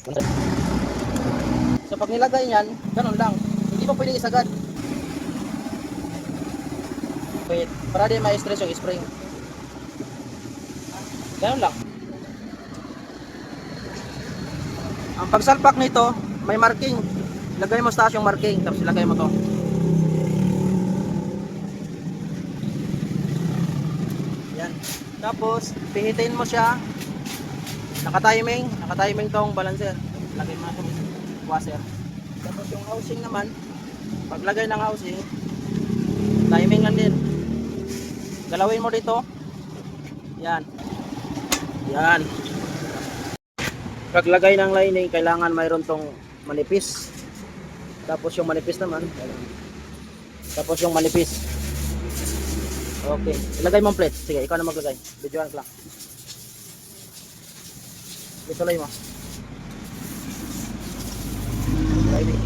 So pag nilagay niyan, ganun lang. Hindi mo pwedeng isagad. Wait, para di ma-stress yung spring. Ganun lang. Ang pagsalpak nito, may marking. Lagay mo sa taas yung marking, tapos ilagay mo to. Yan. Tapos, pihitin mo siya. Naka-timing. Naka-timing tong balancer. Lagay mo itong washer. Tapos yung housing naman, paglagay ng housing, timing lang din. Galawin mo dito. Yan. Yan. Paglagay ng lining, kailangan mayroon tong manipis. Tapos yung manipis naman, tapos yung manipis. Okay. Ilagay mo ang plate. Sige, ikaw na maglagay. Videoan lang. Ituloy mo. Lining.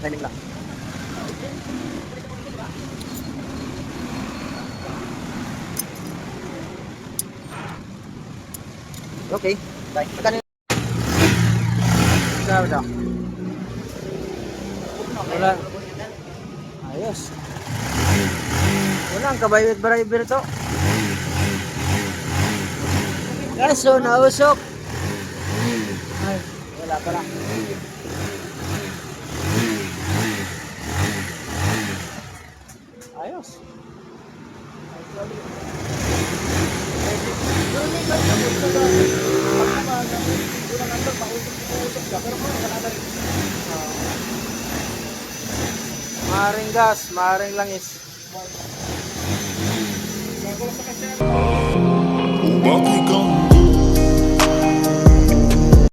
Lining lang. Okay. Bye. Magkano yung... Grabe daw. Wala. Ayos. Wala ang kabayot driver to. Kaso nausok. Ay, wala pala. Ayos. Maring gas, maring langis. Walking on